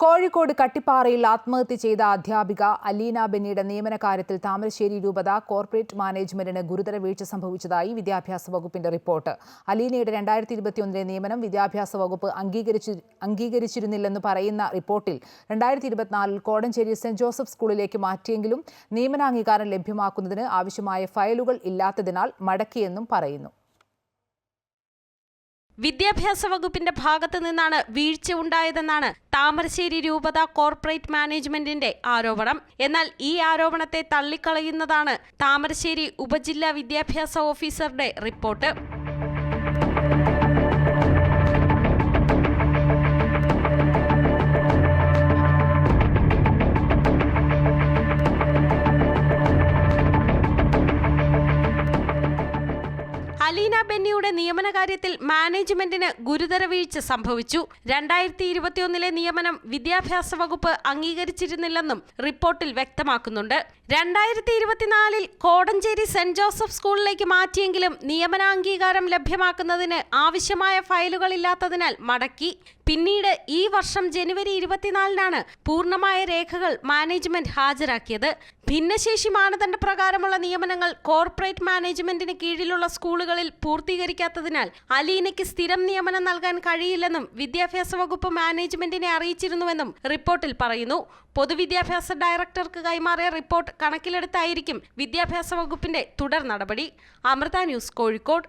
കോഴിക്കോട് കട്ടിപ്പാറയിൽ ആത്മഹത്യ ചെയ്ത അധ്യാപിക അലീന ബെന്നിയുടെ നിയമന കാര്യത്തിൽ താമരശ്ശേരി രൂപത കോർപ്പറേറ്റ് മാനേജ്മെന്റിന് ഗുരുതര വീഴ്ച സംഭവിച്ചതായി വിദ്യാഭ്യാസ വകുപ്പിന്റെ റിപ്പോർട്ട്. അലീനയുടെ രണ്ടായിരത്തി ഇരുപത്തിയൊന്നിലെ നിയമനം വിദ്യാഭ്യാസ വകുപ്പ് അംഗീകരിച്ചു അംഗീകരിച്ചിരുന്നില്ലെന്ന് പറയുന്ന റിപ്പോർട്ടിൽ രണ്ടായിരത്തി ഇരുപത്തിനാലിൽ കോടഞ്ചേരി സെന്റ് ജോസഫ് സ്കൂളിലേക്ക് മാറ്റിയെങ്കിലും നിയമനാംഗീകാരം ലഭ്യമാക്കുന്നതിന് ആവശ്യമായ ഫയലുകൾ ഇല്ലാത്തതിനാൽ മടക്കിയെന്നും പറയുന്നു. വിദ്യാഭ്യാസ വകുപ്പിന്റെ ഭാഗത്തു നിന്നാണ് വീഴ്ച ഉണ്ടായതെന്നാണ് താമരശ്ശേരി രൂപത കോർപ്പറേറ്റ് മാനേജ്മെന്റിന്റെ ആരോപണം. എന്നാൽ ഈ ആരോപണത്തെ തള്ളിക്കളയുന്നതാണ് താമരശ്ശേരി ഉപജില്ലാ വിദ്യാഭ്യാസ ഓഫീസറുടെ റിപ്പോർട്ട്. അലീന ബെന്നിയുടെ നിയമന കാര്യത്തിൽ മാനേജ്മെന്റിന് ഗുരുതര വീഴ്ച സംഭവിച്ചു. രണ്ടായിരത്തി ഇരുപത്തിയൊന്നിലെ നിയമനം വിദ്യാഭ്യാസ വകുപ്പ് അംഗീകരിച്ചിരുന്നില്ലെന്നും റിപ്പോർട്ടിൽ വ്യക്തമാക്കുന്നുണ്ട്. രണ്ടായിരത്തി ഇരുപത്തിനാലിൽ കോടഞ്ചേരി സെന്റ് ജോസഫ് സ്കൂളിലേക്ക് മാറ്റിയെങ്കിലും നിയമനാംഗീകാരം ലഭ്യമാക്കുന്നതിന് ആവശ്യമായ ഫയലുകളില്ലാത്തതിനാൽ മടക്കി. പിന്നീട് ഈ വർഷം ജനുവരി ഇരുപത്തിനാലിനാണ് പൂർണമായ രേഖകൾ മാനേജ്മെന്റ് ഹാജരാക്കിയത്. ഭിന്നശേഷി മാനദണ്ഡ പ്രകാരമുള്ള നിയമനങ്ങൾ കോർപ്പറേറ്റ് മാനേജ്മെന്റിന് കീഴിലുള്ള സ്കൂളുകളിൽ പൂർത്തീകരിക്കാത്തതിനാൽ അലീനയ്ക്ക് സ്ഥിരം നിയമനം നൽകാൻ കഴിയില്ലെന്നും വിദ്യാഭ്യാസ വകുപ്പ് മാനേജ്മെന്റിനെ അറിയിച്ചിരുന്നുവെന്നും റിപ്പോർട്ടിൽ പറയുന്നു. പൊതുവിദ്യാഭ്യാസ ഡയറക്ടർക്ക് കൈമാറിയ റിപ്പോർട്ട് കണക്കിലെടുത്തായിരിക്കും വിദ്യാഭ്യാസ വകുപ്പിന്റെ തുടർ നടപടി. അമൃത ന്യൂസ് കോഴിക്കോട്.